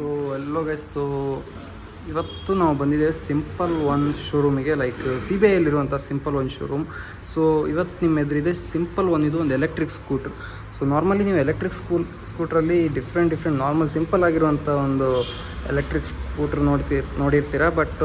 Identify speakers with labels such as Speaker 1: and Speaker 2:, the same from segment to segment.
Speaker 1: So ಎಲ್ಲೋ ಗೈಸ್ತು ಇವತ್ತು ನಾವು ಬಂದಿದ್ದೇವೆ ಸಿಂಪಲ್ ಒನ್ ಶೋರೂಮಿಗೆ ಲೈಕ್ ಸಿ ಬಿ ಐಲಿರುವಂಥ ಸಿಂಪಲ್ ಒನ್ ಶೋರೂಮ್ ಸೊ ಇವತ್ತು ನಿಮ್ಮ ಎದುರಿದೆ ಸಿಂಪಲ್ ಒನ್ ಇದು ಒಂದು ಎಲೆಕ್ಟ್ರಿಕ್ ಸ್ಕೂಟ್ರ್ ಸೊ ನಾರ್ಮಲಿ ನೀವು ಎಲೆಕ್ಟ್ರಿಕ್ ಸ್ಕೂಲ್ ಸ್ಕೂಟ್ರಲ್ಲಿ ಡಿಫ್ರೆಂಟ್ ಡಿಫ್ರೆಂಟ್ ನಾರ್ಮಲ್ ಸಿಂಪಲ್ ಆಗಿರುವಂಥ ಒಂದು ಎಲೆಕ್ಟ್ರಿಕ್ ಸ್ಕೂಟ್ರ್ ನೋಡ್ತಿ, ನೋಡಿರ್ತೀರ. ಬಟ್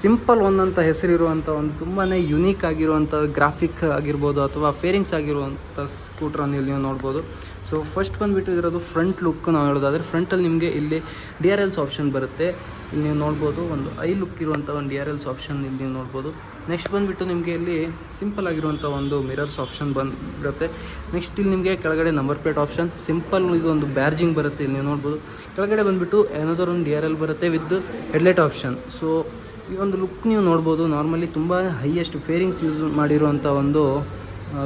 Speaker 1: ಸಿಂಪಲ್ ಒನ್ ಅಂತ ಹೆಸರಿರುವಂಥ ಒಂದು ತುಂಬಾ ಯುನೀಕ್ ಆಗಿರುವಂಥ ಗ್ರಾಫಿಕ್ ಆಗಿರ್ಬೋದು ಅಥವಾ ಫೇರಿಂಗ್ಸ್ ಆಗಿರುವಂಥ ಸ್ಕೂಟ್ರನ್ನು ಇಲ್ಲಿ ನೀವು ನೋಡ್ಬೋದು. ಸೊ ಫಸ್ಟ್ ಬಂದುಬಿಟ್ಟು ಇರೋದು ಫ್ರಂಟ್ ಲುಕ್ ನಾವು ಹೇಳೋದಾದರೆ ಫ್ರಂಟಲ್ಲಿ ನಿಮಗೆ ಇಲ್ಲಿ ಡಿ ಆರ್ ಎಲ್ಸ್ ಆಪ್ಷನ್ ಬರುತ್ತೆ. ಇಲ್ಲಿ ನೀವು ನೋಡ್ಬೋದು, ಒಂದು ಐ ಲುಕ್ ಇರುವಂಥ ಒಂದು ಡಿ ಆರ್ ಎಲ್ಸ್ ಆಪ್ಷನ್ ಇಲ್ಲಿ ನೀವು ನೋಡ್ಬೋದು. ನೆಕ್ಸ್ಟ್ ಬಂದುಬಿಟ್ಟು ನಿಮಗೆ ಇಲ್ಲಿ ಸಿಂಪಲ್ ಆಗಿರುವಂಥ ಒಂದು ಮಿರರ್ಸ್ ಆಪ್ಷನ್ ಬಂದುಬಿಡುತ್ತೆ. ನೆಕ್ಸ್ಟ್ ಇಲ್ಲಿ ನಿಮಗೆ ಕೆಳಗಡೆ ನಂಬರ್ ಪ್ಲೇಟ್ ಆಪ್ಷನ್ ಸಿಂಪಲ್ ಇದು ಒಂದು ಬ್ಯಾರ್ಜಿಂಗ್ ಬರುತ್ತೆ ಇಲ್ಲಿ ನೀವು ನೋಡ್ಬೋದು. ಕೆಳಗಡೆ ಬಂದುಬಿಟ್ಟು ಏನಾದರೂ ಒಂದು ಡಿ ಆರ್ ಎಲ್ ಬರುತ್ತೆ ವಿತ್ ಹೆಡ್ಲೈಟ್ ಆಪ್ಷನ್ ಸೊ ಈ ಒಂದು ಲುಕ್ ನೀವು ನೋಡ್ಬೋದು ನಾರ್ಮಲಿ ತುಂಬ ಹೈಯೆಸ್ಟ್ ಫೇರಿಂಗ್ಸ್ ಯೂಸ್ ಮಾಡಿರುವಂಥ ಒಂದು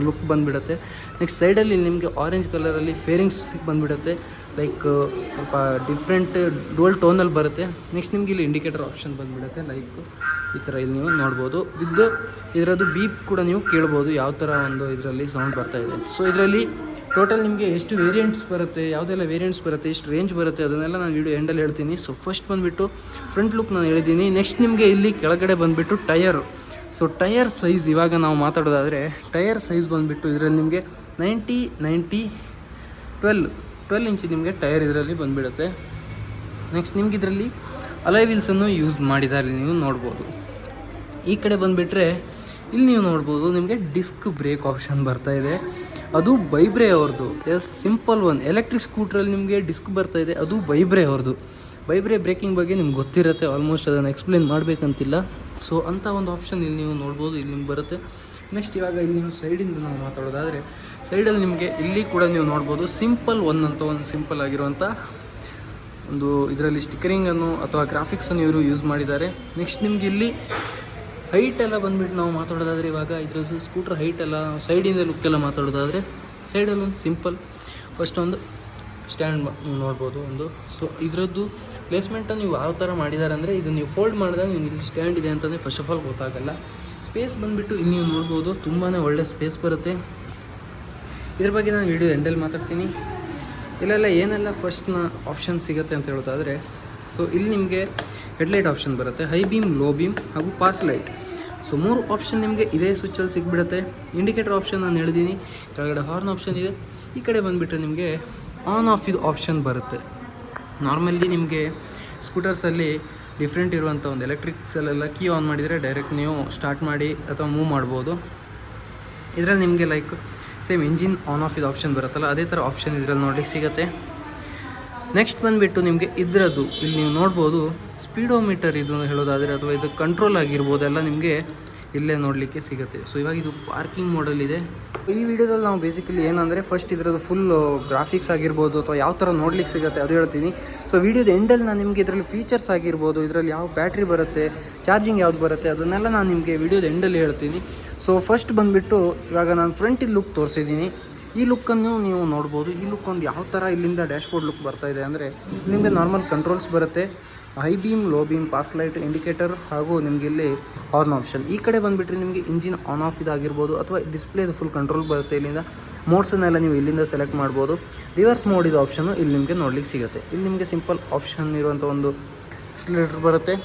Speaker 1: ಲುಕ್ ಬಂದುಬಿಡುತ್ತೆ. ನೆಕ್ಸ್ಟ್ ಸೈಡಲ್ಲಿ ನಿಮಗೆ ಆರೆಂಜ್ ಕಲರಲ್ಲಿ ಫೇರಿಂಗ್ಸ್ ಬಂದುಬಿಡುತ್ತೆ. ಲೈಕ್ ಸ್ವಲ್ಪ ಡಿಫ್ರೆಂಟ್ ಡೋಲ್ ಟೋನಲ್ಲಿ ಬರುತ್ತೆ. ನೆಕ್ಸ್ಟ್ ನಿಮ್ಗೆ ಇಲ್ಲಿ ಇಂಡಿಕೇಟರ್ ಆಪ್ಷನ್ ಬಂದುಬಿಡುತ್ತೆ. ಲೈಕ್ ಈ ಥರ ಇಲ್ಲಿ ನೀವು ನೋಡ್ಬೋದು. ವಿದ್ ಇದರದ್ದು ಬೀಪ್ ಕೂಡ ನೀವು ಕೇಳ್ಬೋದು ಯಾವ ಥರ ಒಂದು ಇದರಲ್ಲಿ ಸೌಂಡ್ ಬರ್ತಾ ಇದೆ. ಸೊ ಇದರಲ್ಲಿ ಟೋಟಲ್ ನಿಮಗೆ ಎಷ್ಟು ವೇರಿಯಂಟ್ಸ್ ಬರುತ್ತೆ, ಯಾವುದೆಲ್ಲ ವೇರಿಯಂಟ್ಸ್ ಬರುತ್ತೆ, ಎಷ್ಟು ರೇಂಜ್ ಬರುತ್ತೆ ಅದನ್ನೆಲ್ಲ ನಾನು ವೀಡಿಯೋ ಎಂಡಲ್ಲಿ ಹೇಳ್ತೀನಿ. ಸೊ ಫಸ್ಟ್ ಬಂದುಬಿಟ್ಟು ಫ್ರಂಟ್ ಲುಕ್ ನಾನು ಹೇಳಿದ್ದೀನಿ. ನೆಕ್ಸ್ಟ್ ನಿಮಗೆ ಇಲ್ಲಿ ಕೆಳಗಡೆ ಬಂದುಬಿಟ್ಟು ಟಯರ್ ಸೊ ಟಯರ್ ಸೈಜ್ ಇವಾಗ ನಾವು ಮಾತಾಡೋದಾದರೆ ಟಯರ್ ಸೈಜ್ ಬಂದುಬಿಟ್ಟು ಇದರಲ್ಲಿ ನಿಮಗೆ ninety ninety twelve twelve inch ನಿಮಗೆ ಟೈರ್ ಇದರಲ್ಲಿ ಬಂದುಬಿಡುತ್ತೆ. ನೆಕ್ಸ್ಟ್ ನಿಮ್ಗೆ ಇದರಲ್ಲಿ ಅಲೈ ವೀಲ್ಸನ್ನು ಯೂಸ್ ಮಾಡಿದ್ದಾರೆ ನೀವು ನೋಡ್ಬೋದು. ಈ ಕಡೆ ಬಂದುಬಿಟ್ರೆ ಇಲ್ಲಿ ನೀವು ನೋಡ್ಬೋದು ನಿಮಗೆ ಡಿಸ್ಕ್ ಬ್ರೇಕ್ ಆಪ್ಷನ್ ಬರ್ತಾ ಇದೆ. ಅದು ಬೈಬ್ರೆ ಅವ್ರದ್ದು ಎಸ್ ಸಿಂಪಲ್ ಒನ್ ಎಲೆಕ್ಟ್ರಿಕ್ ಸ್ಕೂಟ್ರಲ್ಲಿ ನಿಮಗೆ ಡಿಸ್ಕ್ ಬರ್ತಾ ಇದೆ. ಅದು ಬೈಬ್ರೆ ಅವ್ರದ್ದು ಬೈಬ್ರೆ ಬ್ರೇಕಿಂಗ್ ಬಗ್ಗೆ ನಿಮ್ಗೆ ಗೊತ್ತಿರುತ್ತೆ. ಆಲ್ಮೋಸ್ಟ್ ಅದನ್ನು ಎಕ್ಸ್ಪ್ಲೇನ್ ಮಾಡಬೇಕಂತಿಲ್ಲ. ಸೊ ಅಂಥ ಒಂದು ಆಪ್ಷನ್ ಇಲ್ಲಿ ನೀವು ನೋಡ್ಬೋದು. ಇಲ್ಲಿ ನಿಮ್ಗೆ ಬರುತ್ತೆ. ನೆಕ್ಸ್ಟ್ ಇವಾಗ ಇಲ್ಲಿ ನೀವು ಸೈಡಿಂದ ನಾವು ಮಾತಾಡೋದಾದರೆ ಸೈಡಲ್ಲಿ ನಿಮಗೆ ಇಲ್ಲಿ ಕೂಡ ನೀವು ನೋಡ್ಬೋದು ಸಿಂಪಲ್ ಒನ್ ಅಂತ ಒಂದು ಸಿಂಪಲ್ ಆಗಿರುವಂಥ ಒಂದು ಇದರಲ್ಲಿ ಸ್ಟಿಕರಿಂಗನ್ನು ಅಥವಾ ಗ್ರಾಫಿಕ್ಸನ್ನು ಇವರು ಯೂಸ್ ಮಾಡಿದ್ದಾರೆ. ನೆಕ್ಸ್ಟ್ ನಿಮಗೆ ಇಲ್ಲಿ ಹೈಟ್ ಎಲ್ಲ ಬಂದ್ಬಿಟ್ಟು ನಾವು ಮಾತಾಡೋದಾದರೆ ಇವಾಗ ಇದ್ರ ಸ್ಕೂಟ್ರ್ ಹೈಟ್ ಎಲ್ಲ ಸೈಡಿಂದ ಲುಕ್ ಎಲ್ಲ ಮಾತಾಡೋದಾದರೆ ಸೈಡಲ್ಲಿ ಒಂದು ಸಿಂಪಲ್ ಫಸ್ಟ್ ಒಂದು ಸ್ಟ್ಯಾಂಡ್ ನೀವು ನೋಡ್ಬೋದು ಒಂದು. ಸೊ ಇದರದ್ದು ಪ್ಲೇಸ್ಮೆಂಟನ್ನು ನೀವು ಯಾವ ಥರ ಮಾಡಿದ್ದಾರೆ ಅಂದರೆ ಇದು ನೀವು ಫೋಲ್ಡ್ ಮಾಡಿದಾಗ ನೀವು ಇಲ್ಲಿ ಸ್ಟ್ಯಾಂಡ್ ಇದೆ ಅಂತಂದರೆ ಫಸ್ಟ್ ಆಫ್ ಆಲ್ ಗೊತ್ತಾಗಲ್ಲ. ಸ್ಪೇಸ್ ಬಂದುಬಿಟ್ಟು ನೀವು ನೋಡ್ಬೋದು ತುಂಬಾ ಒಳ್ಳೆ ಸ್ಪೇಸ್ ಬರುತ್ತೆ. ಇದ್ರ ಬಗ್ಗೆ ನಾನು ವಿಡಿಯೋ ಎಂಡಲ್ಲಿ ಮಾತಾಡ್ತೀನಿ. ಇಲ್ಲೆಲ್ಲ ಏನೆಲ್ಲ ಫಸ್ಟ್ನ ಆಪ್ಷನ್ ಸಿಗುತ್ತೆ ಅಂತ ಹೇಳೋದಾದರೆ ಸೊ ಇಲ್ಲಿ ನಿಮಗೆ ಹೆಡ್ಲೈಟ್ ಆಪ್ಷನ್ ಬರುತ್ತೆ ಹೈ ಬೀಮ್ ಲೋ ಬೀಮ್ ಹಾಗೂ ಪಾಸ್ ಲೈಟ್ ಸೊ ಮೂರು ಆಪ್ಷನ್ ನಿಮಗೆ ಇದೇ ಸ್ವಿಚ್ಚಲ್ಲಿ ಸಿಗ್ಬಿಡುತ್ತೆ. ಇಂಡಿಕೇಟರ್ ಆಪ್ಷನ್ ನಾನು ಹೇಳಿದ್ದೀನಿ ಕೆಳಗಡೆ ಹಾರ್ನ್ ಆಪ್ಷನ್ ಇದೆ, ಈ ಕಡೆ ಬಂದುಬಿಟ್ಟು ನಿಮಗೆ ಆನ್ ಆಫ್ ಇದು ಆಪ್ಷನ್ ಬರುತ್ತೆ. ನಾರ್ಮಲಿ ನಿಮಗೆ ಸ್ಕೂಟರ್ಸಲ್ಲಿ ಡಿಫ್ರೆಂಟ್ ಇರುವಂಥ ಒಂದು ಎಲೆಕ್ಟ್ರಿಕ್ಸಲ್ಲೆಲ್ಲ ಕೀ ಆನ್ ಮಾಡಿದರೆ ಡೈರೆಕ್ಟ್ ನೀವು ಸ್ಟಾರ್ಟ್ ಮಾಡಿ ಅಥವಾ ಮೂವ್ ಮಾಡ್ಬೋದು. ಇದರಲ್ಲಿ ನಿಮಗೆ like same engine on off ಇದು ಆಪ್ಷನ್ ಬರುತ್ತಲ್ಲ, ಅದೇ ಥರ ಆಪ್ಷನ್ ಇದರಲ್ಲಿ ನೋಡ್ಲಿಕ್ಕೆ ಸಿಗುತ್ತೆ. ನೆಕ್ಸ್ಟ್ ಬಂದುಬಿಟ್ಟು ನಿಮಗೆ ಇದರದ್ದು, ಇಲ್ಲಿ ನೀವು ನೋಡ್ಬೋದು ಸ್ಪೀಡೋಮೀಟರ್ ಇದು ಹೇಳೋದಾದರೆ ಅಥವಾ ಇದು ಕಂಟ್ರೋಲ್ ಆಗಿರ್ಬೋದು ಎಲ್ಲ ನಿಮಗೆ ಇಲ್ಲೇ ನೋಡಲಿಕ್ಕೆ ಸಿಗುತ್ತೆ. ಸೊ ಇವಾಗ ಇದು ಪಾರ್ಕಿಂಗ್ ಮೋಡಲ್ ಇದೆ. ಈ ವಿಡಿಯೋದಲ್ಲಿ ನಾವು ಬೇಸಿಕಲಿ ಏನಂದರೆ ಫಸ್ಟ್ ಇದರದ್ದು ಫುಲ್ ಗ್ರಾಫಿಕ್ಸ್ ಆಗಿರ್ಬೋದು ಅಥವಾ ಯಾವ ಥರ ನೋಡ್ಲಿಕ್ಕೆ ಸಿಗುತ್ತೆ ಅದು ಹೇಳ್ತೀನಿ. ಸೊ ವಿಡಿಯೋದ ಎಂಡಲ್ಲಿ ನಾನು ನಿಮಗೆ ಇದರಲ್ಲಿ ಫೀಚರ್ಸ್ ಆಗಿರ್ಬೋದು, ಇದರಲ್ಲಿ ಯಾವ ಬ್ಯಾಟ್ರಿ ಬರುತ್ತೆ ಚಾರ್ಜಿಂಗ್ ಯಾವ್ದು ಬರುತ್ತೆ ಅದನ್ನೆಲ್ಲ ನಾನು ನಿಮಗೆ ವಿಡಿಯೋದ ಎಂಡಲ್ಲಿ ಹೇಳ್ತೀನಿ. ಸೊ ಫಸ್ಟ್ ಬಂದುಬಿಟ್ಟು ಇವಾಗ ನಾನು ಫ್ರಂಟಿದ ಲುಕ್ ತೋರಿಸಿದ್ದೀನಿ. ಈ ಲುಕ್ಕನ್ನು ನೀವು ನೋಡ್ಬೋದು. ಈ ಲುಕ್ ಒಂದು ಯಾವ ಥರ ಇಲ್ಲಿಂದ ಡ್ಯಾಶ್ಬೋರ್ಡ್ ಲುಕ್ ಬರ್ತಾ ಇದೆ ಅಂದರೆ ನಿಮಗೆ ನಾರ್ಮಲ್ ಕಂಟ್ರೋಲ್ಸ್ ಬರುತ್ತೆ. High beam low beam pass light indicator ಹಾಗೂ ನಿಮಗೆ ಇಲ್ಲಿ ಹಾರ್ನ್ ಆಪ್ಷನ್ ಈ ಕಡೆ ಬಂದುಬಿಟ್ರೆ ನಿಮಗೆ ಇಂಜಿನ್ ಆನ್ ಆಫ್ ಇದಾಗಿರ್ಬೋದು ಅಥವಾ ಡಿಸ್ಪ್ಲೇದು ಫುಲ್ ಕಂಟ್ರೋಲ್ ಬರುತ್ತೆ ಇಲ್ಲಿಂದ. ಮೋಡ್ಸನ್ನೆಲ್ಲ ನೀವು ಇಲ್ಲಿಂದ ಸೆಲೆಕ್ಟ್ ಮಾಡ್ಬೋದು. ರಿವರ್ಸ್ ಮೋಡ್ ಇದು ಆಪ್ಷನು ಇಲ್ಲಿ ನಿಮಗೆ ನೋಡ್ಲಿಕ್ಕೆ ಸಿಗುತ್ತೆ. ಇಲ್ಲಿ ನಿಮಗೆ ಸಿಂಪಲ್ ಆಪ್ಷನ್ ಇರುವಂಥ ಒಂದು ಎಕ್ಸ್ಲೇಟರ್ ಬರುತ್ತೆ.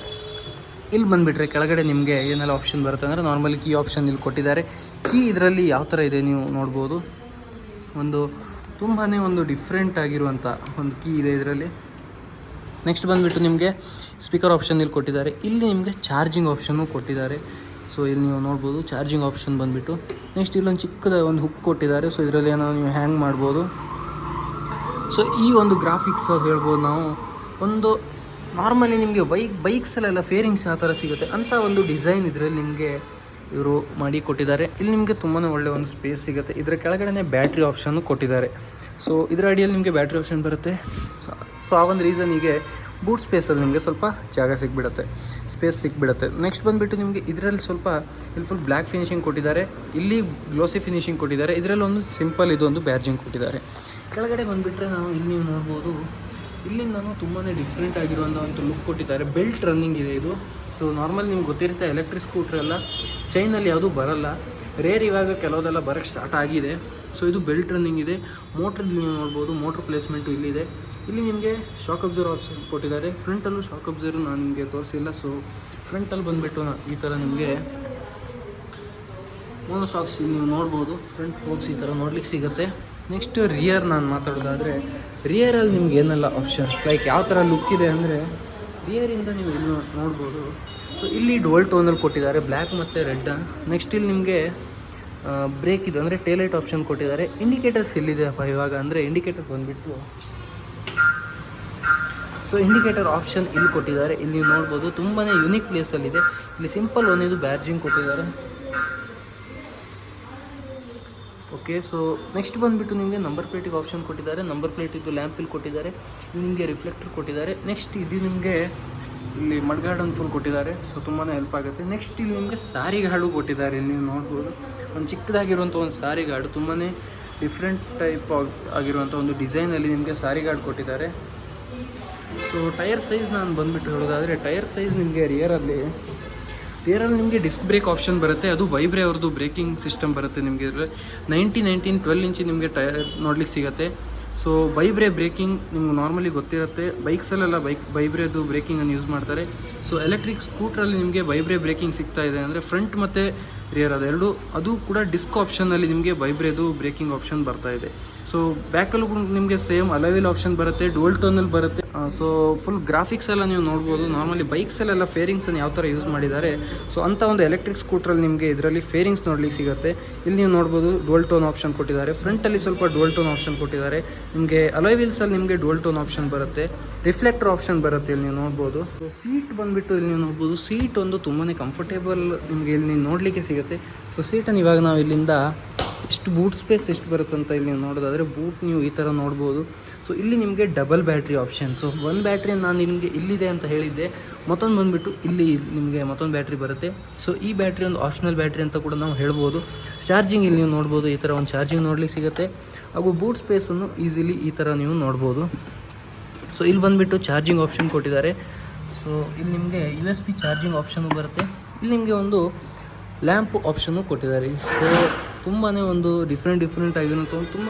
Speaker 1: ಇಲ್ಲಿ ಬಂದುಬಿಟ್ರೆ ಕೆಳಗಡೆ ನಿಮಗೆ ಏನೆಲ್ಲ ಆಪ್ಷನ್ ಬರುತ್ತೆ ಅಂದರೆ ನಾರ್ಮಲಿ ಕೀ ಆಪ್ಷನ್ ಇಲ್ಲಿ ಕೊಟ್ಟಿದ್ದಾರೆ. ಕೀ ಇದರಲ್ಲಿ ಯಾವ ಥರ ಇದೆ ನೀವು ನೋಡ್ಬೋದು. ಒಂದು ತುಂಬಾ ಒಂದು ಡಿಫ್ರೆಂಟ್ ಆಗಿರುವಂಥ ಒಂದು ಕೀ ಇದೆ ಇದರಲ್ಲಿ. ನೆಕ್ಸ್ಟ್ ಬಂದುಬಿಟ್ಟು ನಿಮಗೆ ಸ್ಪೀಕರ್ ಆಪ್ಷನ್ ಇಲ್ಲಿ ಕೊಟ್ಟಿದ್ದಾರೆ. ಇಲ್ಲಿ ನಿಮಗೆ ಚಾರ್ಜಿಂಗ್ ಆಪ್ಷನ್ನು ಕೊಟ್ಟಿದ್ದಾರೆ. ಸೊ ಇಲ್ಲಿ ನೀವು ನೋಡ್ಬೋದು ಚಾರ್ಜಿಂಗ್ ಆಪ್ಷನ್ ಬಂದುಬಿಟ್ಟು ನೆಕ್ಸ್ಟ್ ಇಲ್ಲೊಂದು ಚಿಕ್ಕದ ಒಂದು ಹುಕ್ ಕೊಟ್ಟಿದ್ದಾರೆ. ಸೊ ಇದರಲ್ಲಿ ಏನೋ ನೀವು ಹ್ಯಾಂಗ್ ಮಾಡ್ಬೋದು. ಸೊ ಈ ಒಂದು ಗ್ರಾಫಿಕ್ಸ್ ಹೇಳ್ಬೋದು ನಾವು. ಒಂದು ನಾರ್ಮಲಿ ನಿಮಗೆ ಬೈಕ್ ಬೈಕ್ಸಲ್ಲೆಲ್ಲ ಫೇರಿಂಗ್ಸ್ ಯಾವ ಥರ ಸಿಗುತ್ತೆ. ಅಂಥ ಒಂದು ಡಿಸೈನ್ ಇದರಲ್ಲಿ ನಿಮಗೆ ಇವರು ಮಾಡಿ ಕೊಟ್ಟಿದ್ದಾರೆ. ಇಲ್ಲಿ ನಿಮಗೆ ತುಂಬಾ ಒಳ್ಳೆಯ ಒಂದು ಸ್ಪೇಸ್ ಸಿಗುತ್ತೆ. ಇದರ ಕೆಳಗಡೆ ಬ್ಯಾಟ್ರಿ ಆಪ್ಷನ್ನು ಕೊಟ್ಟಿದ್ದಾರೆ. ಸೊ ಇದರ ಅಡಿಯಲ್ಲಿ ನಿಮಗೆ ಬ್ಯಾಟ್ರಿ ಆಪ್ಷನ್ ಬರುತ್ತೆ. ಸೊ ಆ ಒಂದು ರೀಸನಿಗೆ ಬೂಟ್ ಸ್ಪೇಸಲ್ಲಿ ನಿಮಗೆ ಸ್ವಲ್ಪ ಜಾಗ ಸಿಕ್ಬಿಡುತ್ತೆ ಸ್ಪೇಸ್ ಸಿಕ್ಬಿಡುತ್ತೆ ನೆಕ್ಸ್ಟ್ ಬಂದುಬಿಟ್ಟು ನಿಮಗೆ ಇದರಲ್ಲಿ ಸ್ವಲ್ಪ ಇಲ್ಲಿ ಫುಲ್ ಬ್ಲ್ಯಾಕ್ ಫಿನಿಶಿಂಗ್ ಕೊಟ್ಟಿದ್ದಾರೆ. ಇಲ್ಲಿ ಗ್ಲೋಸಿ ಫಿನಿಶಿಂಗ್ ಕೊಟ್ಟಿದ್ದಾರೆ. ಇದರಲ್ಲಿ ಒಂದು ಸಿಂಪಲ್ ಇದೊಂದು ಬ್ಯಾರ್ಜಿಂಗ್ ಕೊಟ್ಟಿದ್ದಾರೆ. ಕೆಳಗಡೆ ಬಂದುಬಿಟ್ರೆ ನಾವು ಇಲ್ಲಿ ನೀವು ನೋಡ್ಬೋದು ಇಲ್ಲಿಂದನೂ ತುಂಬಾ ಡಿಫ್ರೆಂಟ್ ಆಗಿರುವಂಥ ಒಂದು ಲುಕ್ ಕೊಟ್ಟಿದ್ದಾರೆ. ಬೆಲ್ಟ್ ರನ್ನಿಂಗ್ ಇದೆ ಇದು. ಸೊ ನಾರ್ಮಲ್ ನಿಮ್ಗೆ ಗೊತ್ತಿರುತ್ತೆ ಎಲೆಕ್ಟ್ರಿಕ್ ಸ್ಕೂಟ್ರ್ ಎಲ್ಲ ಚೈನಲ್ಲಿ ಯಾವುದೂ ಬರಲ್ಲ. ರೇರ್ ಇವಾಗ ಕೆಲವುದೆಲ್ಲ ಬರೋಕ್ಕೆ ಸ್ಟಾರ್ಟ್ ಆಗಿದೆ. ಸೊ ಇದು ಬೆಲ್ಟ್ ರನ್ನಿಂಗ್ ಇದೆ. ಮೋಟ್ರಲ್ಲಿ ನೀವು ನೋಡ್ಬೋದು ಮೋಟ್ರ್ ಪ್ಲೇಸ್ಮೆಂಟು ಇಲ್ಲಿದೆ. ಇಲ್ಲಿ ನಿಮಗೆ ಶಾಕ್ ಅಬ್ಸರ್ವ್ ಆಪ್ಷನ್ ಕೊಟ್ಟಿದ್ದಾರೆ. ಫ್ರಂಟಲ್ಲೂ ಶಾಕ್ ಅಬ್ಸರ್ವ್ ನಾನು ನಿಮಗೆ ತೋರಿಸಿಲ್ಲ. ಸೊ ಫ್ರಂಟಲ್ಲಿ ಬಂದುಬಿಟ್ಟು ಈ ಥರ ನಿಮಗೆ ಮೂರು ಶಾಕ್ಸ್ ಇಲ್ಲಿ ನೀವು ನೋಡ್ಬೋದು. ಫ್ರಂಟ್ ಫೋಕ್ಸ್ ಈ ಥರ ನೋಡ್ಲಿಕ್ಕೆ ಸಿಗುತ್ತೆ. ನೆಕ್ಸ್ಟ್ ರಿಯರ್ ನಾನು ಮಾತಾಡೋದಾದರೆ ರಿಯರಲ್ಲಿ ನಿಮ್ಗೆ ಏನೆಲ್ಲ ಆಪ್ಷನ್ಸ್ ಲೈಕ್ ಯಾವ ಥರ ಲುಕ್ ಇದೆ ಅಂದರೆ ರಿಯರಿಂದ ನೀವು ಇಲ್ಲಿ ನೋಡಿ ನೋಡ್ಬೋದು. ಸೊ ಇಲ್ಲಿ ಡೋಲ್ ಟೋನಲ್ಲಿ ಕೊಟ್ಟಿದ್ದಾರೆ ಬ್ಲ್ಯಾಕ್ ಮತ್ತು ರೆಡ್ ನೆಕ್ಸ್ಟ್ ಇಲ್ಲಿ ನಿಮಗೆ ಬ್ರೇಕ್ ಇದು ಅಂದರೆ ಟೇಲೈಟ್ ಆಪ್ಷನ್ ಕೊಟ್ಟಿದ್ದಾರೆ. ಇಂಡಿಕೇಟರ್ಸ್ ಎಲ್ಲಿದೆ ಅಪ್ಪ ಇವಾಗ? ಅಂದರೆ ಇಂಡಿಕೇಟರ್ ಬಂದುಬಿಟ್ಟು ಸೊ ಇಂಡಿಕೇಟರ್ ಆಪ್ಷನ್ ಇಲ್ಲಿ ಕೊಟ್ಟಿದ್ದಾರೆ. ಇಲ್ಲಿ ನೀವು ನೋಡ್ಬೋದು ತುಂಬಾ ಯುನಿಕ್ ಪ್ಲೇಸಲ್ಲಿದೆ ಇಲ್ಲಿ ಸಿಂಪಲ್ ಒಂದಿದು ಬ್ಯಾರ್ಜಿಂಗ್ ಕೊಟ್ಟಿದ್ದಾರೆ. ಓಕೆ ಸೊ ನೆಕ್ಸ್ಟ್ ಬಂದುಬಿಟ್ಟು ನಿಮಗೆ ನಂಬರ್ ಪ್ಲೇಟಿಗೆ ಆಪ್ಷನ್ ಕೊಟ್ಟಿದ್ದಾರೆ. ನಂಬರ್ ಪ್ಲೇಟಿದ್ದು ಇದು ಲ್ಯಾಂಪ್ ಇಲ್ಲಿ ಕೊಟ್ಟಿದ್ದಾರೆ. ನಿಮಗೆ ರಿಫ್ಲೆಕ್ಟರ್ ಕೊಟ್ಟಿದ್ದಾರೆ. ನೆಕ್ಸ್ಟ್ ಇದು ನಿಮಗೆ ಇಲ್ಲಿ ಮಡ್ ಗಾರ್ಡನ್ ಫುಲ್ ಕೊಟ್ಟಿದ್ದಾರೆ. ಸೊ ತುಂಬಾ ಹೆಲ್ಪ್ ಆಗುತ್ತೆ. ನೆಕ್ಸ್ಟ್ ಇಲ್ಲಿ ನಿಮಗೆ ಸಾರಿ ಗಾಡು ಕೊಟ್ಟಿದ್ದಾರೆ. ನೀವು ನೋಡ್ಬೋದು. ಒಂದು ಚಿಕ್ಕದಾಗಿರುವಂಥ ಒಂದು ಸಾರಿ ಗಾರ್ಡು ತುಂಬಾ ಡಿಫ್ರೆಂಟ್ ಟೈಪ್ ಆಗಿರುವಂಥ ಒಂದು ಡಿಸೈನಲ್ಲಿ ನಿಮಗೆ ಸಾರಿ ಗಾಡು ಕೊಟ್ಟಿದ್ದಾರೆ. ಸೊ ಟೈರ್ ಸೈಜ್ ನಾನು ಬಂದುಬಿಟ್ಟು ಹೇಳೋದಾದರೆ ಟೈರ್ ಸೈಜ್ ನಿಮಗೆ ರಿಯರಲ್ಲಿ ರಿಯರಲ್ಲಿ ನಿಮಗೆ ಡಿಸ್ಕ್ ಬ್ರೇಕ್ ಆಪ್ಷನ್ ಬರುತ್ತೆ, ಅದು ವೈಬ್ರೆ ಅವ್ರದ್ದು ಬ್ರೇಕಿಂಗ್ ಸಿಸ್ಟಮ್ ಬರುತ್ತೆ ನಿಮಗೆ. ಇದರಲ್ಲಿ ನೈಂಟಿ ನೈನ್ಟೀನ್ ಟ್ವೆಲ್ ಇಂಚಿ ನಿಮಗೆ ಟೈರ್ ನೋಡ್ಲಿಕ್ಕೆ ಸಿಗುತ್ತೆ. ಸೊ ವೈಬ್ರೆ ಬ್ರೇಕಿಂಗ್ ನಿಮ್ಗೆ ನಾರ್ಮಲಿ ಗೊತ್ತಿರುತ್ತೆ. ಬೈಕ್ಸಲ್ಲೆಲ್ಲ ಬೈಕ್ ಬೈಬ್ರೆದು ಬ್ರೇಕಿಂಗನ್ನು ಯೂಸ್ ಮಾಡ್ತಾರೆ. ಸೊ ಎಲೆಕ್ಟ್ರಿಕ್ ಸ್ಕೂಟ್ರಲ್ಲಿ ನಿಮಗೆ ಬೈಬ್ರೆ ಬ್ರೇಕಿಂಗ್ ಸಿಗ್ತಾ ಇದೆ. ಅಂದರೆ ಫ್ರಂಟ್ ಮತ್ತು ರಿಯರ್ ಅದೆರಡು ಅದು ಕೂಡ ಡಿಸ್ಕ್ ಆಪ್ಷನಲ್ಲಿ ನಿಮಗೆ ಬೈಬ್ರೆದು ಬ್ರೇಕಿಂಗ್ ಆಪ್ಷನ್ ಬರ್ತಾ ಇದೆ. ಸೊ ಬ್ಯಾಕಲ್ಲೂ ನಿಮಗೆ ಸೇಮ್ ಅಲವಿಲ್ ಆಪ್ಷನ್ ಬರುತ್ತೆ ಡೋಲ್ ಟೋನಲ್ಲಿ ಬರುತ್ತೆ. ಸೊ ಫುಲ್ ಗ್ರಾಫಿಕ್ಸ್ ಎಲ್ಲ ನೀವು ನೋಡ್ಬೋದು. ನಾರ್ಮಲಿ ಬೈಕ್ಸಲ್ಲೆಲ್ಲ ಫೇರಿಂಗ್ಸನ್ನು ಯಾವ ಥರ ಯೂಸ್ ಮಾಡಿದ್ದಾರೆ. ಸೊ ಅಂಥ ಒಂದು ಎಲೆಕ್ಟ್ರಿಕ್ ಸ್ಕೂಟ್ರಲ್ಲಿ ನಿಮಗೆ ಇದರಲ್ಲಿ ಫೇರಿಂಗ್ಸ್ ನೋಡ್ಲಿಕ್ಕೆ ಸಿಗುತ್ತೆ. ಇಲ್ಲಿ ನೀವು ನೋಡ್ಬೋದು ಡೋಲ್ ಟೋನ್ ಆಪ್ಷನ್ ಕೊಟ್ಟಿದ್ದಾರೆ. ಫ್ರಂಟಲ್ಲಿ ಸ್ವಲ್ಪ ಡೋಲ್ ಟೋನ್ ಆಪ್ಷನ್ ಕೊಟ್ಟಿದ್ದಾರೆ. ನಿಮಗೆ ಅಲಾಯ್ ವೀಲ್ಸಲ್ಲಿ ನಿಮಗೆ ಡೋಲ್ ಟೋನ್ ಆಪ್ಷನ್ ಬರುತ್ತೆ. ರಿಫ್ಲೆಕ್ಟರ್ ಆಪ್ಷನ್ ಬರುತ್ತೆ ಇಲ್ಲಿ ನೀವು ನೋಡ್ಬೋದು. ಸೀಟ್ ಬಂದುಬಿಟ್ಟು ಇಲ್ಲಿ ನೀವು ನೋಡ್ಬೋದು. ಸೀಟ್ ಒಂದು ತುಂಬಾ ಕಂಫರ್ಟೇಬಲ್ ನಿಮಗೆ ಇಲ್ಲಿ ನೋಡಲಿಕ್ಕೆ ಸಿಗುತ್ತೆ. ಸೊ ಸೀಟನ್ನು ಇವಾಗ ನಾವು ಇಲ್ಲಿಂದ ಎಷ್ಟು ಬೂಟ್ ಸ್ಪೇಸ್ ಎಷ್ಟು ಬರುತ್ತೆ ಅಂತ ಇಲ್ಲಿ ನೀವು ನೋಡೋದಾದರೆ ಬೂಟ್ ನೀವು ಈ ಥರ ನೋಡ್ಬೋದು. ಸೊ ಇಲ್ಲಿ ನಿಮಗೆ ಡಬಲ್ ಬ್ಯಾಟ್ರಿ ಆಪ್ಷನ್ ಸೊ ಒಂದು ಬ್ಯಾಟ್ರಿ ನಾನು ನಿಮಗೆ ಇಲ್ಲಿದೆ ಅಂತ ಹೇಳಿದ್ದೆ. ಮತ್ತೊಂದು ಬಂದುಬಿಟ್ಟು ಇಲ್ಲಿ ನಿಮಗೆ ಮತ್ತೊಂದು ಬ್ಯಾಟ್ರಿ ಬರುತ್ತೆ. ಸೊ ಈ ಬ್ಯಾಟ್ರಿ ಒಂದು ಆಪ್ಷನಲ್ ಬ್ಯಾಟ್ರಿ ಅಂತ ಕೂಡ ನಾವು ಹೇಳ್ಬೋದು. ಚಾರ್ಜಿಂಗ್ ಇಲ್ಲಿ ನೀವು ನೋಡ್ಬೋದು, ಈ ಥರ ಒಂದು ಚಾರ್ಜಿಂಗ್ ನೋಡ್ಲಿಕ್ಕೆ ಸಿಗುತ್ತೆ. ಹಾಗೂ ಬೂಟ್ ಸ್ಪೇಸನ್ನು ಈಸಿಲಿ ಈ ಥರ ನೀವು ನೋಡ್ಬೋದು. ಸೊ ಇಲ್ಲಿ ಬಂದುಬಿಟ್ಟು ಚಾರ್ಜಿಂಗ್ ಆಪ್ಷನ್ ಕೊಟ್ಟಿದ್ದಾರೆ. ಸೊ ಇಲ್ಲಿ ನಿಮಗೆ U S B charging option ಬರುತ್ತೆ. ಇಲ್ಲಿ ನಿಮಗೆ ಒಂದು ಲ್ಯಾಂಪ್ ಆಪ್ಷನ್ನು ಕೊಟ್ಟಿದ್ದಾರೆ. ಸೊ ತುಂಬಾ ಒಂದು ಡಿಫ್ರೆಂಟ್ ಡಿಫ್ರೆಂಟ್ ಆಗಿರುವಂಥ ಒಂದು ತುಂಬ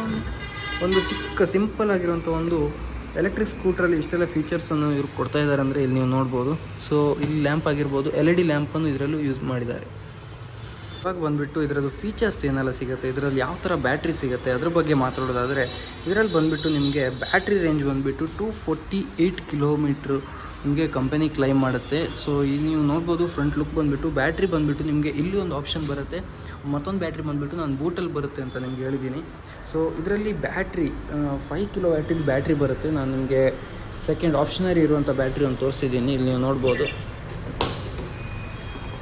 Speaker 1: ಒಂದು ಚಿಕ್ಕ ಸಿಂಪಲ್ ಆಗಿರುವಂಥ ಒಂದು ಎಲೆಕ್ಟ್ರಿಕ್ ಸ್ಕೂಟ್ರಲ್ಲಿ ಇಷ್ಟೆಲ್ಲ ಫೀಚರ್ಸನ್ನು ಇವ್ರು ಕೊಡ್ತಾ ಇದ್ದಾರೆ ಅಂದರೆ ಇಲ್ಲಿ ನೀವು ನೋಡ್ಬೋದು. ಸೊ ಇಲ್ಲಿ ಲ್ಯಾಂಪ್ ಆಗಿರ್ಬೋದು ಎಲ್ ಇ ಡಿ ಲ್ಯಾಂಪನ್ನು ಇದರಲ್ಲೂ ಯೂಸ್ ಮಾಡಿದ್ದಾರೆ. ಇವಾಗ ಬಂದುಬಿಟ್ಟು ಇದರದ್ದು ಫೀಚರ್ಸ್ ಏನೆಲ್ಲ ಸಿಗುತ್ತೆ? ಇದರಲ್ಲಿ ಯಾವ ಥರ ಬ್ಯಾಟ್ರಿ ಸಿಗುತ್ತೆ? ಅದ್ರ ಬಗ್ಗೆ ಮಾತಾಡೋದಾದರೆ, ಇದರಲ್ಲಿ ಬಂದುಬಿಟ್ಟು ನಿಮಗೆ ಬ್ಯಾಟ್ರಿ ರೇಂಜ್ ಬಂದುಬಿಟ್ಟು ಟೂ ಫೋರ್ಟಿ ಏಯ್ಟ್ ಕಿಲೋಮೀಟ್ರ್ ನಿಮಗೆ ಕಂಪನಿ ಕ್ಲೈಮ್ ಮಾಡುತ್ತೆ. ಸೊ ಇಲ್ಲಿ ನೀವು ನೋಡ್ಬೋದು ಫ್ರಂಟ್ ಲುಕ್ ಬಂದುಬಿಟ್ಟು ಬ್ಯಾಟ್ರಿ ಬಂದುಬಿಟ್ಟು ನಿಮಗೆ ಇಲ್ಲಿ ಒಂದು ಆಪ್ಷನ್ ಬರುತ್ತೆ. ಮತ್ತೊಂದು ಬ್ಯಾಟ್ರಿ ಬಂದುಬಿಟ್ಟು ನಾನು ಬೂಟಲ್ಲಿ ಬರುತ್ತೆ ಅಂತ ನಿಮ್ಗೆ ಹೇಳಿದ್ದೀನಿ ಸೊ ಇದರಲ್ಲಿ ಬ್ಯಾಟ್ರಿ ಫೈವ್ ಕಿಲೋ ವ್ಯಾಟಿದ್ದು ಬ್ಯಾಟ್ರಿ ಬರುತ್ತೆ. ನಾನು ನಿಮಗೆ ಸೆಕೆಂಡ್ ಆಪ್ಷನರಿ ಇರುವಂಥ ಬ್ಯಾಟ್ರಿ ಒಂದು ತೋರಿಸಿದ್ದೀನಿ ಇಲ್ಲಿ ನೀವು ನೋಡ್ಬೋದು.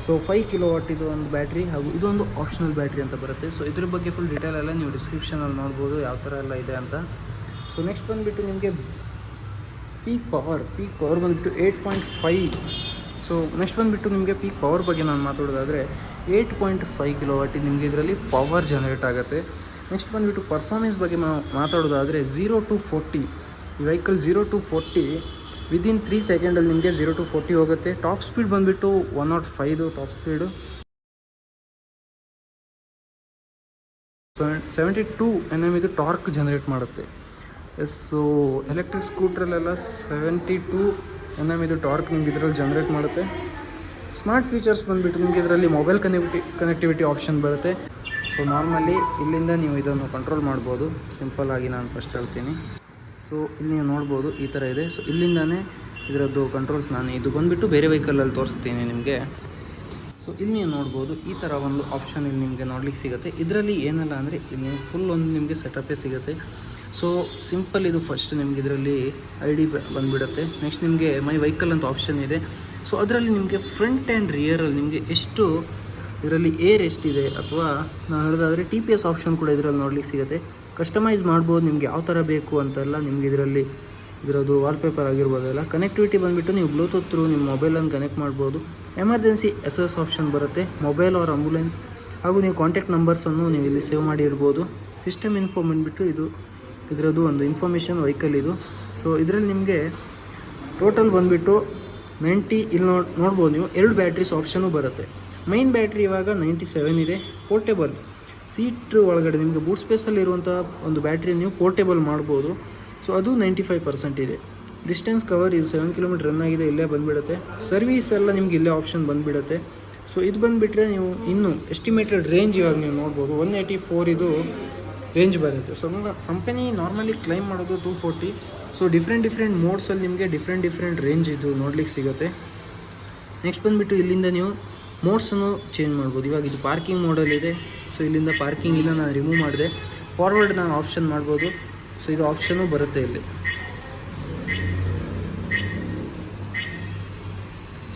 Speaker 1: ಸೊ ಫೈವ್ ಕಿಲೋ ವಾಟ್ ಇದು ಒಂದು ಬ್ಯಾಟ್ರಿ ಹಾಗೂ ಇದೊಂದು ಆಪ್ಷನಲ್ ಬ್ಯಾಟ್ರಿ ಅಂತ ಬರುತ್ತೆ. ಸೊ ಇದ್ರ ಬಗ್ಗೆ ಫುಲ್ ಡೀಟೇಲ್ ಎಲ್ಲ ನೀವು ಡಿಸ್ಕ್ರಿಪ್ಷನಲ್ಲಿ ನೋಡ್ಬೋದು ಯಾವ ಥರ ಎಲ್ಲ ಇದೆ ಅಂತ. ಸೊ ನೆಕ್ಸ್ಟ್ ಬಂದುಬಿಟ್ಟು ನಿಮಗೆ ಪೀಕ್ ಪವರ್ ಪೀಕ್ ಪವರ್ ಬಂದುಬಿಟ್ಟು eight point five so next ಬಂದುಬಿಟ್ಟು ನಿಮಗೆ ಪೀಕ್ ಪವರ್ ಬಗ್ಗೆ ನಾನು ಮಾತಾಡೋದಾದರೆ ಏಯ್ಟ್ ಪಾಯಿಂಟ್ ಫೈವ್ ಕಿಲೋ ವಾಟಿ ನಿಮಗೆ ಇದರಲ್ಲಿ ಪವರ್ ಜನರೇಟ್ ಆಗುತ್ತೆ. ನೆಕ್ಸ್ಟ್ ಬಂದುಬಿಟ್ಟು ಪರ್ಫಾರ್ಮೆನ್ಸ್ ಬಗ್ಗೆ ನಾವು ಮಾತಾಡೋದಾದರೆ ಝೀರೋ ಟು ಫೋರ್ಟಿ ಈ vehicle zero to forty within three ಸೆಕೆಂಡಲ್ಲಿ ನಿಮಗೆ ಜೀರೋ ಟು ಫೋರ್ಟಿ ಹೋಗುತ್ತೆ. ಟಾಪ್ ಸ್ಪೀಡ್ ಬಂದುಬಿಟ್ಟು one nought five top speed seventy two N M ಇದು ಟಾರ್ಕ್ ಜನರೇಟ್ ಮಾಡುತ್ತೆ. ಸೊ ಎಲೆಕ್ಟ್ರಿಕ್ ಸ್ಕೂಟ್ರಲ್ಲೆಲ್ಲ ಸೆವೆಂಟಿ ಟೂ ಎನ್ ಎಂ ಇದು torque ನಿಮ್ಗೆ ಇದರಲ್ಲಿ ಜನರೇಟ್ ಮಾಡುತ್ತೆ. ಸ್ಮಾರ್ಟ್ ಫೀಚರ್ಸ್ ಬಂದುಬಿಟ್ಟು ನಿಮಗೆ ಇದರಲ್ಲಿ ಮೊಬೈಲ್ ಕನೆಕ್ಟಿ ಕನೆಕ್ಟಿವಿಟಿ ಆಪ್ಷನ್ ಬರುತ್ತೆ. ಸೊ ನಾರ್ಮಲಿ ಇಲ್ಲಿಂದ ನೀವು ಇದನ್ನು ಕಂಟ್ರೋಲ್ ಮಾಡ್ಬೋದು. ಸಿಂಪಲ್ ಆಗಿ ನಾನು ಫಸ್ಟ್ ಹೇಳ್ತೀನಿ. ಸೊ ಇಲ್ಲಿ ನೀವು ನೋಡ್ಬೋದು ಈ ಥರ ಇದೆ. ಸೊ ಇಲ್ಲಿಂದನೇ ಇದರದ್ದು ಕಂಟ್ರೋಲ್ಸ್ ನಾನು ಇದು ಬಂದುಬಿಟ್ಟು ಬೇರೆ ವೆಹಿಕಲಲ್ಲಿ ತೋರಿಸ್ತೀನಿ ನಿಮಗೆ. ಸೊ ಇಲ್ಲಿ ನೀವು ನೋಡ್ಬೋದು ಈ ಥರ ಒಂದು ಆಪ್ಷನ್ ಇಲ್ಲಿ ನಿಮಗೆ ನೋಡ್ಲಿಕ್ಕೆ ಸಿಗುತ್ತೆ. ಇದರಲ್ಲಿ ಏನಲ್ಲ ಅಂದರೆ, ಇಲ್ಲಿ ಫುಲ್ ಒಂದು ನಿಮಗೆ ಸೆಟಪೇ ಸಿಗುತ್ತೆ. ಸೊ ಸಿಂಪಲ್ ಇದು ಫಸ್ಟ್ ನಿಮಗೆ ಇದರಲ್ಲಿ ಐ ಡಿ ಬಂದುಬಿಡುತ್ತೆ. ನೆಕ್ಸ್ಟ್ ನಿಮಗೆ ಮೈ ವೆಹಿಕಲ್ ಅಂತ ಆಪ್ಷನ್ ಇದೆ. ಸೊ ಅದರಲ್ಲಿ ನಿಮಗೆ ಫ್ರಂಟ್ ಆ್ಯಂಡ್ ರಿಯರಲ್ಲಿ ನಿಮಗೆ ಎಷ್ಟು ಇದರಲ್ಲಿ ಏರ್ ಎಷ್ಟಿದೆ ಅಥವಾ ನಾನು ಹೇಳೋದಾದರೆ ಟಿ ಪಿ ಎಸ್ ಆಪ್ಷನ್ ಕೂಡ ಇದರಲ್ಲಿ ನೋಡ್ಲಿಕ್ಕೆ ಸಿಗುತ್ತೆ. ಕಸ್ಟಮೈಸ್ ಮಾಡ್ಬೋದು, ನಿಮ್ಗೆ ಯಾವ ಥರ ಬೇಕು ಅಂತೆಲ್ಲ ನಿಮ್ಗೆ ಇದರಲ್ಲಿ ಇದರದ್ದು ವಾಲ್ಪೇಪರ್ ಆಗಿರ್ಬೋದಲ್ಲ ಕನೆಕ್ಟಿವಿಟಿ ಬಂದುಬಿಟ್ಟು ನೀವು ಬ್ಲೂಟೂತ್ ಥ್ರೂ ನಿಮ್ಮ ಮೊಬೈಲನ್ನು ಕನೆಕ್ಟ್ ಮಾಡ್ಬೋದು. ಎಮರ್ಜೆನ್ಸಿ ಎಸ್ ಎಸ್ ಆಪ್ಷನ್ ಬರುತ್ತೆ ಮೊಬೈಲ್ ಆರ್ ಆಂಬುಲೆನ್ಸ್ ಹಾಗೂ ನೀವು ಕಾಂಟ್ಯಾಕ್ಟ್ ನಂಬರ್ಸನ್ನು ನೀವು ಇಲ್ಲಿ ಸೇವ್ ಮಾಡಿ ಇರ್ಬೋದು ಸಿಸ್ಟಮ್ ಇನ್ಫೋ ಬಂದುಬಿಟ್ಟು ಇದು ಇದರದ್ದು ಒಂದು ಇನ್ಫಾರ್ಮೇಷನ್ ವೆಹಿಕಲ್ ಇದು. ಸೊ ಇದರಲ್ಲಿ ನಿಮಗೆ ಟೋಟಲ್ ಬಂದುಬಿಟ್ಟು ನೈಂಟಿ ಇಲ್ಲಿ ನೋಡಿ, ನೋಡ್ಬೋದು ನೀವು. ಎರಡು ಬ್ಯಾಟ್ರೀಸ್ ಆಪ್ಷನು ಬರುತ್ತೆ. ಮೈನ್ ಬ್ಯಾಟ್ರಿ ಇವಾಗ ನೈಂಟಿ ಸೆವೆನ್ ಇದೆ. ಪೋರ್ಟೇಬಲ್ ಸೀಟ್ ಒಳಗಡೆ ನಿಮಗೆ ಬೂಟ್ ಸ್ಪೇಸಲ್ಲಿ ಇರುವಂಥ ಒಂದು ಬ್ಯಾಟ್ರಿ ನೀವು ಪೋರ್ಟೇಬಲ್ ಮಾಡ್ಬೋದು. ಸೊ ಅದು ನೈಂಟಿ ಫೈವ್ ಪರ್ಸೆಂಟ್ ಇದೆ. ಡಿಸ್ಟೆನ್ಸ್ ಕವರ್ ಇದು ಸೆವೆನ್ ಕಿಲೋಮೀಟರ್ ರನ್ ಆಗಿದೆ, ಇಲ್ಲೇ ಬಂದುಬಿಡುತ್ತೆ. ಸರ್ವಿಸ್ ಎಲ್ಲ ನಿಮ್ಗೆ ಇಲ್ಲೇ ಆಪ್ಷನ್ ಬಂದುಬಿಡುತ್ತೆ. ಸೊ ಇದು ಬಂದುಬಿಟ್ರೆ ನೀವು ಇನ್ನೂ ಎಸ್ಟಿಮೇಟೆಡ್ ರೇಂಜ್ ಇವಾಗ ನೀವು ನೋಡ್ಬೋದು. ಒನ್ ಏಯ್ಟಿ ಫೋರ್ ಇದು ರೇಂಜ್ ಬರುತ್ತೆ. ಸೊ ಕಂಪನಿ ನಾರ್ಮಲಿ ಕ್ಲೈಮ್ ಮಾಡೋದು two forty so different different ಮೋಡ್ಸಲ್ಲಿ ನಿಮಗೆ ಡಿಫ್ರೆಂಟ್ ಡಿಫ್ರೆಂಟ್ ರೇಂಜ್ ಇದು ನೋಡ್ಲಿಕ್ಕೆ ಸಿಗುತ್ತೆ. ನೆಕ್ಸ್ಟ್ ಬಂದುಬಿಟ್ಟು ಇಲ್ಲಿಂದ ನೀವು ಮೋಡ್ಸನ್ನು ಚೇಂಜ್ ಮಾಡ್ಬೋದು. ಇವಾಗ ಇದು ಪಾರ್ಕಿಂಗ್ ಮೋಡಲ್ಲಿದೆ ಸೊ ಇಲ್ಲಿಂದ ಪಾರ್ಕಿಂಗಿಂದ ನಾನು ರಿಮೂವ್ ಮಾಡಿದೆ. ಫಾರ್ವರ್ಡ್ ನಾನು ಆಪ್ಷನ್ ಮಾಡ್ಬೋದು. ಸೊ ಇದು ಆಪ್ಷನು ಬರುತ್ತೆ ಇಲ್ಲಿ.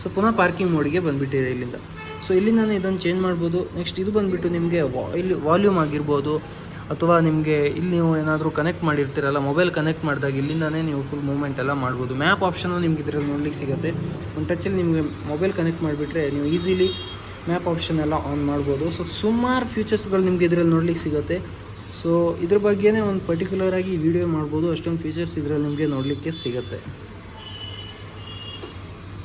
Speaker 1: ಸೊ ಪುನಃ ಪಾರ್ಕಿಂಗ್ ಮೋಡಿಗೆ ಬಂದುಬಿಟ್ಟಿದೆ ಇಲ್ಲಿಂದ. ಸೊ ಇಲ್ಲಿ ನಾನು ಇದನ್ನು ಚೇಂಜ್ ಮಾಡ್ಬೋದು. ನೆಕ್ಸ್ಟ್ ಇದು ಬಂದುಬಿಟ್ಟು ನಿಮಗೆ ವಾ ಇಲ್ಲಿ ವಾಲ್ಯೂಮ್ ಆಗಿರ್ಬೋದು. ಅಥವಾ ನಿಮಗೆ ಇಲ್ಲಿ ನೀವು ಏನಾದರೂ ಕನೆಕ್ಟ್ ಮಾಡಿರ್ತೀರಲ್ಲ ಮೊಬೈಲ್ ಕನೆಕ್ಟ್ ಮಾಡಿದಾಗ ಇಲ್ಲಿಂದನೇ ನೀವು ಫುಲ್ ಮೂವ್ಮೆಂಟ್ ಎಲ್ಲ ಮಾಡ್ಬೋದು. ಮ್ಯಾಪ್ ಆಪ್ಷನು ನಿಮ್ಗೆ ಇದರಲ್ಲಿ ನೋಡ್ಲಿಕ್ಕೆ ಸಿಗುತ್ತೆ. ಒಂದು ಟಚಲ್ಲಿ ನಿಮಗೆ ಮೊಬೈಲ್ ಕನೆಕ್ಟ್ ಮಾಡಿಬಿಟ್ರೆ ನೀವು ಈಸಿಲಿ ಮ್ಯಾಪ್ ಆಪ್ಷನ್ ಎಲ್ಲ ಆನ್ ಮಾಡ್ಬೋದು. ಸೊ ಸುಮಾರು ಫೀಚರ್ಸ್ಗಳು ನಿಮ್ಗೆ ಇದರಲ್ಲಿ ನೋಡ್ಲಿಕ್ಕೆ ಸಿಗುತ್ತೆ. ಸೊ ಇದ್ರ ಬಗ್ಗೆನೇ ಒಂದು ಪರ್ಟಿಕ್ಯುಲರ್ ಆಗಿ ವಿಡಿಯೋ ಮಾಡ್ಬೋದು. ಅಷ್ಟೊಂದು ಫೀಚರ್ಸ್ ಇದರಲ್ಲಿ ನಿಮಗೆ ನೋಡಲಿಕ್ಕೆ ಸಿಗುತ್ತೆ.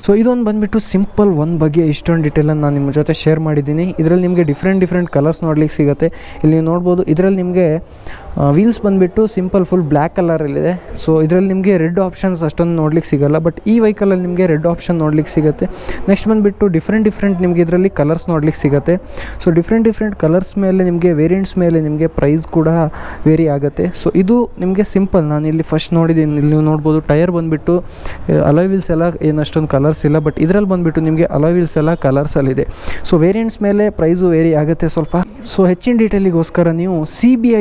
Speaker 1: ಸೊ ಇದೊಂದು ಬಂದುಬಿಟ್ಟು ಸಿಂಪಲ್ ಒಂದು ಬಗ್ಗೆ ಇಷ್ಟೊಂದು ಡೀಟೇಲನ್ನು ನಾನು ನಿಮ್ಮ ಜೊತೆ ಶೇರ್ ಮಾಡಿದ್ದೀನಿ. ಇದರಲ್ಲಿ ನಿಮಗೆ ಡಿಫ್ರೆಂಟ್ ಡಿಫ್ರೆಂಟ್ ಕಲರ್ಸ್ ನೋಡ್ಲಿಕ್ಕೆ ಸಿಗುತ್ತೆ. ಇಲ್ಲಿ ನೋಡ್ಬೋದು, ಇದರಲ್ಲಿ ನಿಮಗೆ ವೀಲ್ಸ್ ಬಂದುಬಿಟ್ಟು ಸಿಂಪಲ್ ಫುಲ್ ಬ್ಲ್ಯಾಕ್ ಕಲರಲ್ಲಿದೆ ಸೊ ಇದರಲ್ಲಿ ನಿಮಗೆ ರೆಡ್ ಆಪ್ಷನ್ಸ್ ಅಷ್ಟೊಂದು ನೋಡ್ಲಿಕ್ಕೆ ಸಿಗಲ್ಲ ಬಟ್ ಈ ವೆಹಿಕಲಲ್ಲಿ ನಿಮಗೆ ರೆಡ್ ಆಪ್ಷನ್ ನೋಡ್ಲಿಕ್ಕೆ ಸಿಗುತ್ತೆ. ನೆಕ್ಸ್ಟ್ ಬಂದುಬಿಟ್ಟು ಡಿಫ್ರೆಂಟ್ ಡಿಫ್ರೆಂಟ್ ನಿಮಗೆ ಇದರಲ್ಲಿ ಕಲರ್ಸ್ ನೋಡ್ಲಿಕ್ಕೆ ಸಿಗುತ್ತೆ. ಸೊ ಡಿಫ್ರೆಂಟ್ ಡಿಫ್ರೆಂಟ್ ಕಲರ್ಸ್ ಮೇಲೆ ನಿಮಗೆ ವೇರಿಯಂಟ್ಸ್ ಮೇಲೆ ನಿಮಗೆ ಪ್ರೈಸ್ ಕೂಡ ವೇರಿ ಆಗುತ್ತೆ. ಸೊ ಇದು ನಿಮಗೆ ಸಿಂಪಲ್ ನಾನು ಇಲ್ಲಿ ಫಸ್ಟ್ ನೋಡಿದ್ದೀನಿ. ಇಲ್ಲಿ ನೀವು ನೋಡ್ಬೋದು ಟೈರ್ ಬಂದುಬಿಟ್ಟು ಅಲಾಯ್ ವೀಲ್ಸ್ ಎಲ್ಲ ಏನು ಅಷ್ಟೊಂದು ಕಲರ್ಸ್ ಇಲ್ಲ ಬಟ್ ಇದರಲ್ಲಿ ಬಂದುಬಿಟ್ಟು ನಿಮಗೆ ಅಲಾಯ್ ವೀಲ್ಸ್ ಎಲ್ಲ ಕಲರ್ಸಲ್ಲಿದೆ ಸೊ ವೇರಿಯಂಟ್ಸ್ ಮೇಲೆ ಪ್ರೈಸು ವೇರಿ ಆಗುತ್ತೆ ಸ್ವಲ್ಪ. ಸೊ ಹೆಚ್ಚಿನ ಡೀಟೇಲಿಗೋಸ್ಕರ ನೀವು ಸಿ ಬಿ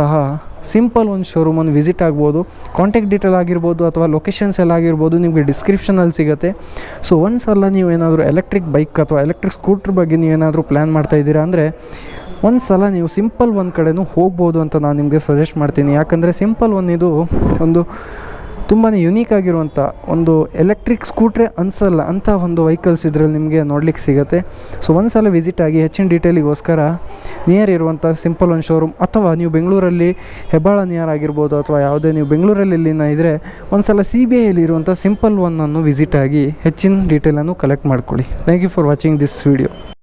Speaker 1: ಐಯಲ್ಲಿರುವಂತಹ ಸಿಂಪಲ್ ಒಂದು ಶೋರೂಮನ್ನು ವಿಸಿಟ್ ಆಗ್ಬೋದು ಕಾಂಟ್ಯಾಕ್ಟ್ ಡೀಟೇಲ್ ಆಗಿರ್ಬೋದು ಅಥವಾ ಲೊಕೇಶನ್ಸ್ ಎಲ್ಲ ಆಗಿರ್ಬೋದು ನಿಮಗೆ ಡಿಸ್ಕ್ರಿಪ್ಷನಲ್ಲಿ ಸಿಗುತ್ತೆ. ಸೊ ಒಂದು ಸಲ ನೀವು ಏನಾದರೂ ಎಲೆಕ್ಟ್ರಿಕ್ ಬೈಕ್ ಅಥವಾ ಎಲೆಕ್ಟ್ರಿಕ್ ಸ್ಕೂಟ್ರ್ ಬಗ್ಗೆ ನೀವೇನಾದರೂ ಪ್ಲ್ಯಾನ್ ಮಾಡ್ತಾ ಇದ್ದೀರಾ ಅಂದರೆ, ಒಂದು ಸಲ ನೀವು ಸಿಂಪಲ್ ಒಂದು ಕಡೆನೂ ಹೋಗ್ಬೋದು ಅಂತ ನಾನು ನಿಮಗೆ ಸಜೆಸ್ಟ್ ಮಾಡ್ತೀನಿ. ಯಾಕಂದರೆ ಸಿಂಪಲ್ ಒಂದು ಇದು ಒಂದು ತುಂಬಾ ಯುನೀಕ್ ಆಗಿರುವಂಥ ಒಂದು ಎಲೆಕ್ಟ್ರಿಕ್ ಸ್ಕೂಟ್ರೇ ಅನ್ಸಲ್ಲ, ಅಂಥ ಒಂದು ವೆಹಿಕಲ್ಸ್ ಇದರಲ್ಲಿ ನಿಮಗೆ ನೋಡ್ಲಿಕ್ಕೆ ಸಿಗುತ್ತೆ. ಸೊ ಒಂದು ಸಲ ವಿಸಿಟ್ ಆಗಿ ಹೆಚ್ಚಿನ ಡೀಟೇಲಿಗೋಸ್ಕರ ನಿಯರ್ ಇರುವಂಥ ಸಿಂಪಲ್ ಒಂದು ಶೋರೂಮ್ ಅಥವಾ ನೀವು ಬೆಂಗಳೂರಲ್ಲಿ ಹೆಬ್ಬಾಳ ನಿಯರ್ ಆಗಿರ್ಬೋದು ಅಥವಾ ಯಾವುದೇ ನೀವು ಬೆಂಗಳೂರಲ್ಲಿ ಇಲ್ಲಿನ ಇದ್ದರೆ ಒಂದು ಸಲ ಸಿ ಬಿ ಐಯಲ್ಲಿ ಇರುವಂಥ ಸಿಂಪಲ್ ಒನ್ನನ್ನು ವಿಸಿಟ್ ಆಗಿ ಹೆಚ್ಚಿನ ಡೀಟೇಲನ್ನು ಕಲೆಕ್ಟ್ ಮಾಡ್ಕೊಳ್ಳಿ. Thank you for watching this video